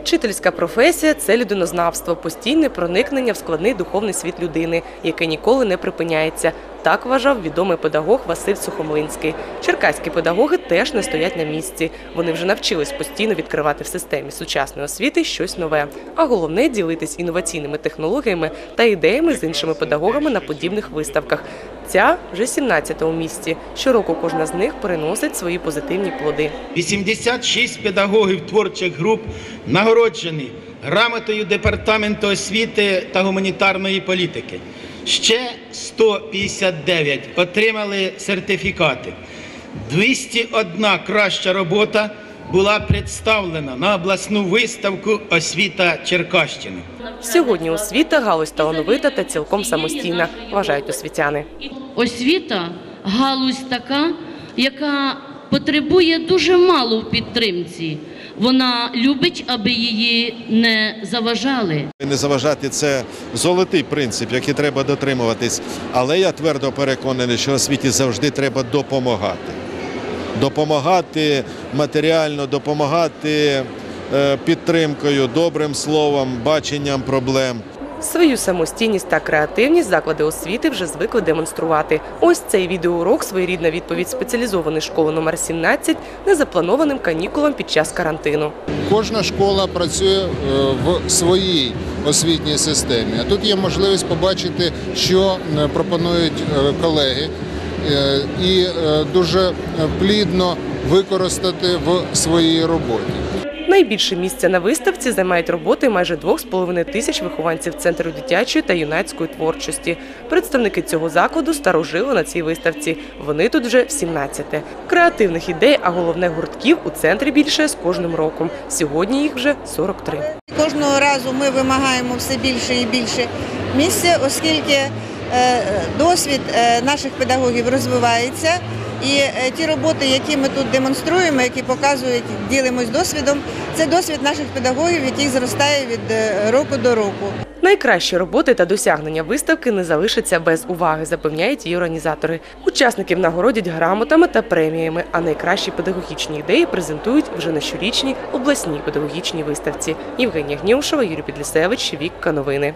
Вчительська професія це людинознавство, постійне проникнення в складний духовний світ людини, яке ніколи не припиняється. Так вважав відомий педагог Василь Сухомлинський. Черкаські педагоги теж не стоять на місці. Вони вже навчились постійно відкривати в системі сучасної освіти щось нове. А головне ділитись інноваційними технологіями та ідеями з іншими педагогами на подібних виставках. Ця вже 17-му місці. Щороку кожна з них переносить свої позитивні плоди. 86 педагогів творчих груп нагороджені грамотою Департаменту освіти та гуманітарної політики. Ще 159 отримали сертифікати. 201 краща робота була представлена на обласну виставку Освіта Черкащини. Сьогодні освіта галузь талановита та цілком самостійна, вважають освітяни. Освіта галузь така, яка потребує дуже мало в підтримці. Вона любить, аби її не заважали. Не заважати це золотий принцип, який треба дотримуватись. Але я твердо переконаний, що освіті завжди треба допомагати. Допомагати матеріально, допомагати е, підтримкою, добрим словом, баченням проблем. Свою самостійність та креативність заклади освіти вже звикли демонструвати. Ось цей відеоурок своєрідна відповідь спеціалізованої школи номер 17 незапланованим канікулам під час карантину. Кожна школа працює е, в своїй освітній системі. А тут є можливість побачити, що е, пропонують е, колеги, і дуже плідно використати в своїй роботі. Найбільше місця на виставці займають роботи майже 2,5 тисяч вихованців Центру дитячої та юнацької творчості. Представники цього закладу старожили на цій виставці. Вони тут вже в 17-те. Креативних ідей, а головне гуртків у центрі більше з кожним роком. Сьогодні їх вже 43. Кожного разу ми вимагаємо все більше і більше місця, оскільки досвід е, наших педагогів розвивається. І е, ті роботи, які ми тут демонструємо, які показують, ділимось досвідом, це досвід наших педагогів, який зростає від е, року до року. Найкращі роботи та досягнення виставки не залишаться без уваги, запевняють її організатори. Учасників нагородять грамотами та преміями, а найкращі педагогічні ідеї презентують вже на щорічній обласній педагогічній виставці. Євгенія Гнівшова, Юрій Підлісевич, Вікка Новини.